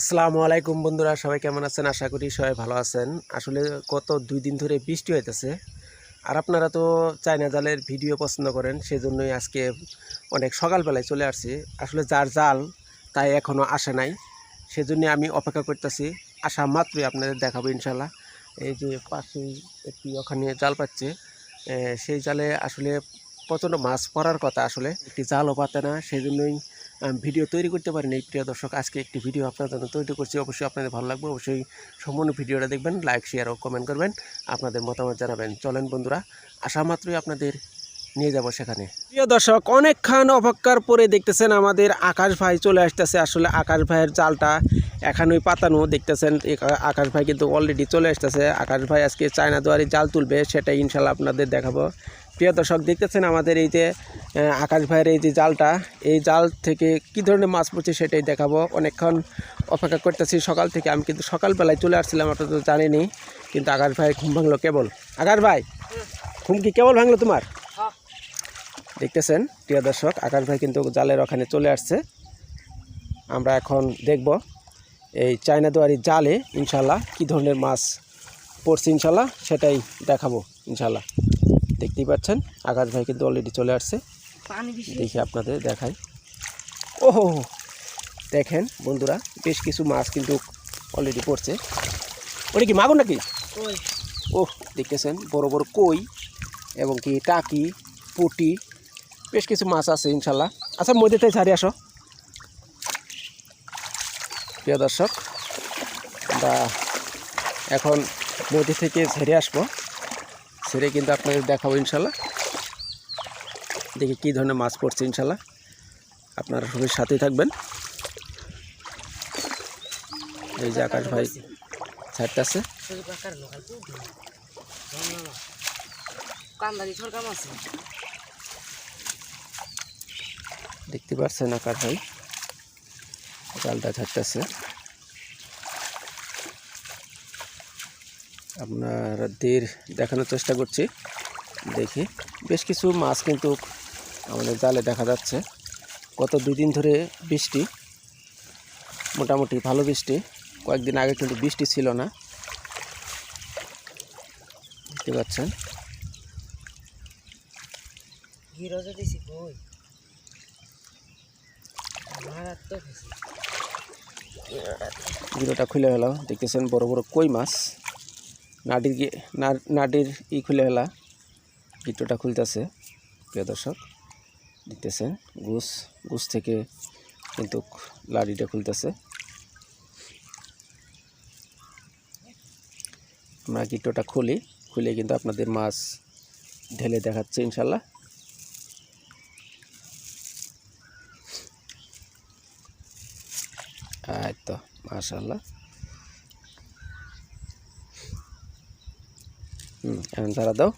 আসসালামু আলাইকুম বন্ধুরা, সবাই কেমন আছেন? আশা করি সবাই ভালো আছেন। আসলে গত দুই দিন ধরে বৃষ্টি হইতেছে। আর আপনারা তো চায়না জালের ভিডিও পছন্দ করেন, সেজন্যই আজকে অনেক সকালবেলায় চলে আসছি। আসলে যার জাল তাই এখনও আসে নাই। সেজন্য আমি অপেক্ষা করতেছি। আসা মাত্রই আপনাদের দেখাবো ইনশাল্লাহ এই যে পাশেই একটি ওখানে জাল পাচ্ছে। সেই জালে আসলে প্রচণ্ড মাছ পড়ার কথা আসলে। একটি জালও পাতে না সেই জন্যই ভিডিও তৈরি করতে পারেন। এই প্রিয় দর্শক, আজকে একটি ভিডিও আপনাদের জন্য তৈরি করছি। অবশ্যই আপনাদের ভালো লাগবে। অবশ্যই সম্পূর্ণ ভিডিওটা দেখবেন, লাইক শেয়ার ও কমেন্ট করবেন। আপনাদের মতামত জানাবেন। চলেন বন্ধুরা আসা মাত্রই আপনাদের নিয়ে যাব সেখানে। প্রিয় দর্শক, অনেকক্ষণ অপেক্ষার পরে দেখতেছেন আমাদের আকাশ ভাই চলে আসতেছে। আসলে আকাশ ভাইয়ের জালটা এখানেই পাতানো। দেখতেছেন আকাশ ভাই কিন্তু অলরেডি চলে আসতেছে। আকাশ ভাই আজকে চায়না দুয়ারি জাল তুলবে সেটা ইনশাল্লাহ আপনাদের দেখাবো। প্রিয় দর্শক, দেখতেছেন আমাদের এই যে আকাশ ভাইয়ের এই যে জালটা। এই জাল থেকে কি ধরনের মাছ পড়ছে সেটাই দেখাবো। অনেকক্ষণ অপেক্ষা করতেছি। সকাল থেকে আমি কিন্তু সকালবেলায় চলে আসছিলাম আপনারা তো জানেনি কিন্তু আকাশ ভাই ঘুম ভাঙলো কেবল। আকাশ ভাই, ঘুম কি কেবল ভাঙলো তোমার? দেখতেছেন? প্রিয় দর্শক আকাশ ভাই কিন্তু জালের ওখানে চলে আসছে। আমরা এখন দেখব এই চায়না দুয়ারি জালে ইনশাল্লাহ কি ধরনের মাছ পড়ছে ইনশাল্লাহ সেটাই দেখাবো ইনশাল্লাহ। দেখতেই পাচ্ছেন আকাশ ভাই কিন্তু অলরেডি চলে আসছে। দেখি আপনাদের দেখাই। ওহো দেখেন বন্ধুরা বেশ কিছু মাছ কিন্তু অলরেডি পড়ছে। ওটা কি মাগুর নাকি? ওহ দেখতেছেন বড় বড় কই এবং কি টাকি পুটি বেশ কিছু মাছ আছে, ইনশাল্লাহ। আচ্ছা মধ্যে ছাড়ি আসো। প্রিয় দর্শক, আমরা এখন নদী থেকে ছেড়ে আসব। ছেড়ে কিন্তু আপনাদের দেখাবো ইনশাল্লাহ। দেখি কী ধরনের মাছ পড়ছে ইনশাল্লাহ। আপনারা সবাই সাথেই থাকবেন। এই যে আকাশ ভাই ছাড়তেছে। শুধু কাকার লোকাল তো কান্দারি সরকার আছে। দেখতে পাচ্ছেন আকার জালটা ছাড়তেছে আপনাদের দেখানোর চেষ্টা করছি। দেখি। বেশ কিছু মাছ কিন্তু আমাদের জালে দেখা যাচ্ছে। গত দুই দিন ধরে বৃষ্টি, মোটামুটি ভালো বৃষ্টি। কয়েকদিন আগে কিন্তু বৃষ্টি ছিল না। দেখতে পাচ্ছেন। গিরোটা খুলে ফেলা দেখতেছেন বড় বড় কই মাছ। নাডির গি- না- নাডির ই খুলে ফেলা। গিটোটা খুলতেছে, প্রিয় দর্শক। দেখতেছেন, গুস গুস থেকে কিন্তু লাড়িটা খুলতেছে। আমরা গিটোটা খুলি। খুলে কিন্তু আপনাদের মাছ ঢেলে দেখাচ্ছে, ইনশাল্লাহ এই তো মাশাল্লাহ হুম এখন ছাড়া দাও।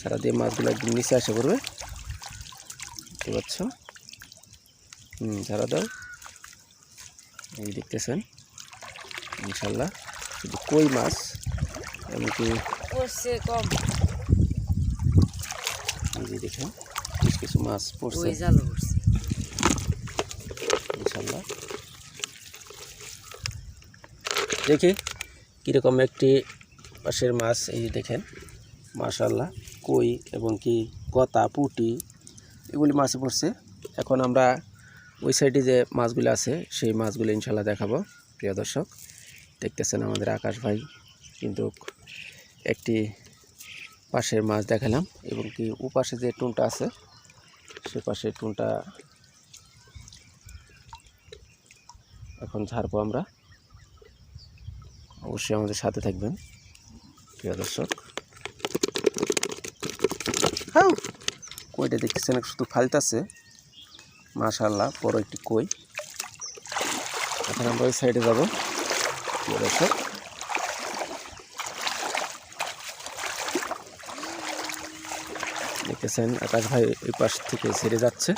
ছাড়া দিয়ে মাছগুলো একদম নিচে আসে পড়বে। দেখতে পাচ্ছ? হুম ছাড়া দাও। এই দেখতেছেন? ইনশাল্লাহ শুধু কই মাছ? এমনকি দেখেন বেশ কিছু মাছ পড়ছে। ইনশাল্লাহ দেখি কীরকম একটি পাশের মাছ, এই যে দেখেন মাশাল্লাহ কই এবং কি, গতা, পুটি, এগুলি মাছে পড়ছে। এখন আমরা ওই সাইডে যে মাছগুলো আছে, সেই মাছগুলো ইনশাল্লাহ দেখাবো। প্রিয় দর্শক, দেখতেছেন আমাদের আকাশ ভাই কিন্তু একটি পাশের মাছ দেখালাম এবং কি ও পাশে যে টুনটা আছে, সে পাশে টুনটা এখন ছাড়বো আমরা। অবশ্যই আমাদের সাথে থাকবেন। প্রিয় দর্শক। হ্যাঁ কইটা দেখতেছেন শুধু ফালতাছে। মাশাল্লাহ বড় একটি কই। এখন আমরা ওই সাইডে যাব। প্রিয় দর্শক। দেখতেছেন, আকাশ ভাই ওই পাশ থেকে ছেড়ে যাচ্ছে।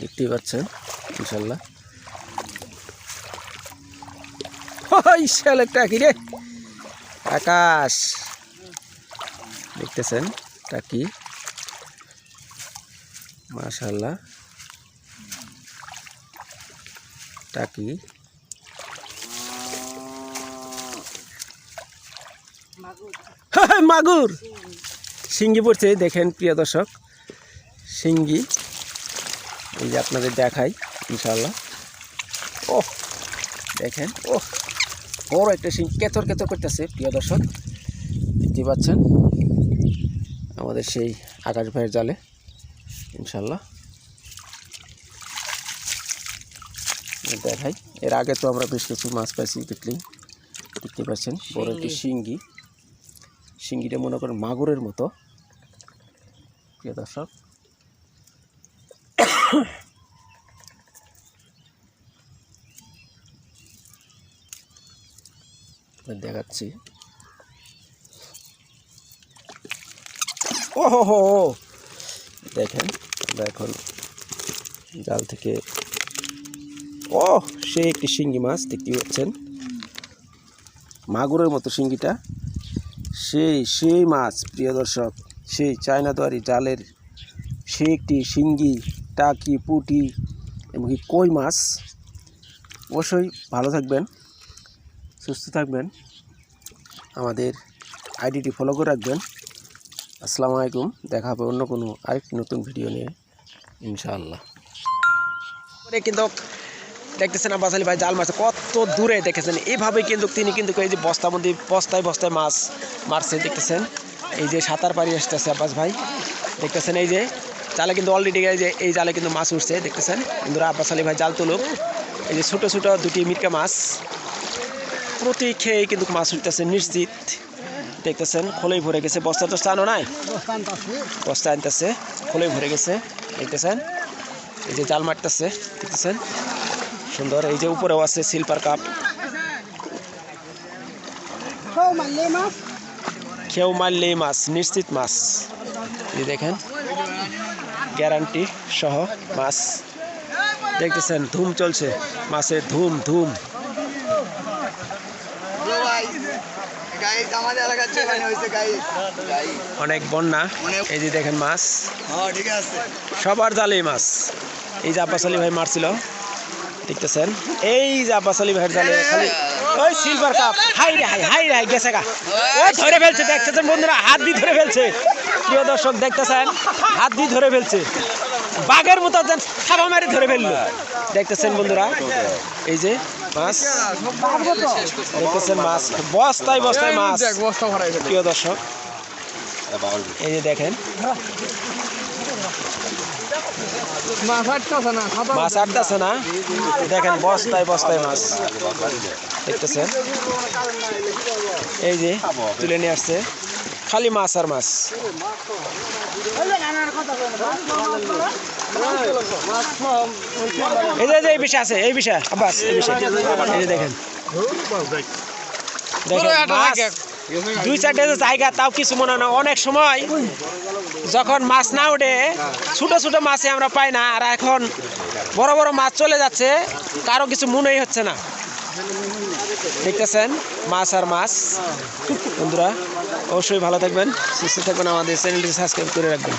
দেখতেই পাচ্ছেন ইনশাল্লাহ। একটা কি রে? আকাশ। দেখতেছেন টাকি মাশাল্লাহ টাকি মাগুর। শিঙ্গি পড়ছে দেখেন প্রিয় দর্শক। শিঙ্গি এই যে আপনাদের দেখাই ইনশাল্লাহ ও দেখেন ও বড় একটা শিং কেতর কেতর করতেছে প্রিয় দর্শক। দেখতে পাচ্ছেন? আমাদের সেই আকাশ ভাইয়ের জালে ইনশাল্লাহ দেখাই এর আগে তো আমরা বেশ কিছু মাছ পাইছি দেখলেই। দেখতে পাচ্ছেন বড় একটি শিঙ্গি। শিঙ্গিটা মনে করেন মাগুরের মতো। প্রিয় দর্শক। দেখাচ্ছি। ও হো হো হো। দেখেন, আমরা এখন জাল থেকে ও, সে একটি শিঙ্গি মাছ দেখতে পাচ্ছেন। মাগুরের মতো শিঙ্গিটা। সেই সেই মাছ, প্রিয় দর্শক, সেই চায়না দোয়ারি জালের সে একটি শিঙ্গি, টাকি, পুটি এমনকি কই মাছ। অবশ্যই ভালো থাকবেন, সুস্থ থাকবেন, আমাদের আইডিটি ফলো করে রাখবেন। আসসালামু আলাইকুম, দেখা হবে অন্য কোনো আরেকটি নতুন ভিডিও নিয়ে, ইনশাআল্লাহ। কিন্তু দেখতেছেন আব্বাস আলী ভাই জাল মাছ কত দূরে দেখেছেন? এইভাবে কিন্তু তিনি কিন্তু এই যে বস্তার মধ্যে বস্তায় বস্তায় মাছ মারছে, দেখতেছেন? এই যে সাঁতার পাড়ি আসতেছে আব্বাস ভাই, দেখতেছেন এই যে জালে কিন্তু অলরেডি এই যে, এই জালে কিন্তু মাছ উঠছে, দেখতেছেন? বন্ধুরা, আব্বাস আলী ভাই জাল তুলুক। এই যে ছোটো ছোটো দুটি মিটকা মাছ, প্রতি খেয়ে কিন্তু মাছ উঠতেছে নিশ্চিত, দেখতেছেন? খোলেই ভরে গেছে, বস্তা তো স্থানও নাই। বস্তা আনতেছে, খোলেই ভরে গেছে, দেখতেছেন? এই যে জাল মারতেছে, দেখতেছেন? সুন্দর। এই যে উপরেও আছে সিলভার কাপ খেউ মারলেই মাছ, নিশ্চিত মাছ। এই দেখেন গ্যারান্টি সহ মাছ। দেখতেছেন, ধুম চলছে, মাছের ধুম ধুম। অনেক বন্যা, এই যে দেখেন মাছ। সবার জালেই মাছ। এই যে আব্বাস আলী ভাই মারছিল। দেখতেছেন? এই যে আব্বাস আলী ভাইয়ের জালে খালি ওই সিলভার কাপ হাই রে হাই হাই রে হাই গেছে গা। ওই ধরে ফেলছে দেখতেছেন বন্ধুরা? হাত দিয়ে ধরে ফেলছে। প্রিয় দর্শক দেখতেছেন? হাত দিয়ে ধরে ফেলছে। বাঘের মতো যেন থাবা মারি ধরে ফেলল। দেখতেছেন বন্ধুরা? এই যে মাছ। দেখতেছেন মাছ। বস্তায় বস্তায় মাছ। প্রিয় দর্শক এই যে দেখেন। মাছ আটতেছে না। দেখেন, বস্তায় বস্তায় মাছ। দেখতেছেন? এই যে, তুলে নিয়ে আসছে। খালি মাছ আর মাছ। এই যে, এই বিষয় আছে, এই বিষয় আব্বাস এই বিষয় দেখেন। দেখেন দুই চারটে জায়গা, তাও কিছু মনে না। অনেক সময় যখন মাছ না উঠে, ছোটো ছোটো মাছে আমরা পাই না, আর এখন বড় বড় মাছ চলে যাচ্ছে, কারও কিছু মনেই হচ্ছে না। দেখতেছেন, মাছ আর মাছ। বন্ধুরা, অবশ্যই ভালো থাকবেন, সুস্থ থাকবেন, আমাদের চ্যানেলটি সাবস্ক্রাইব করে রাখবেন।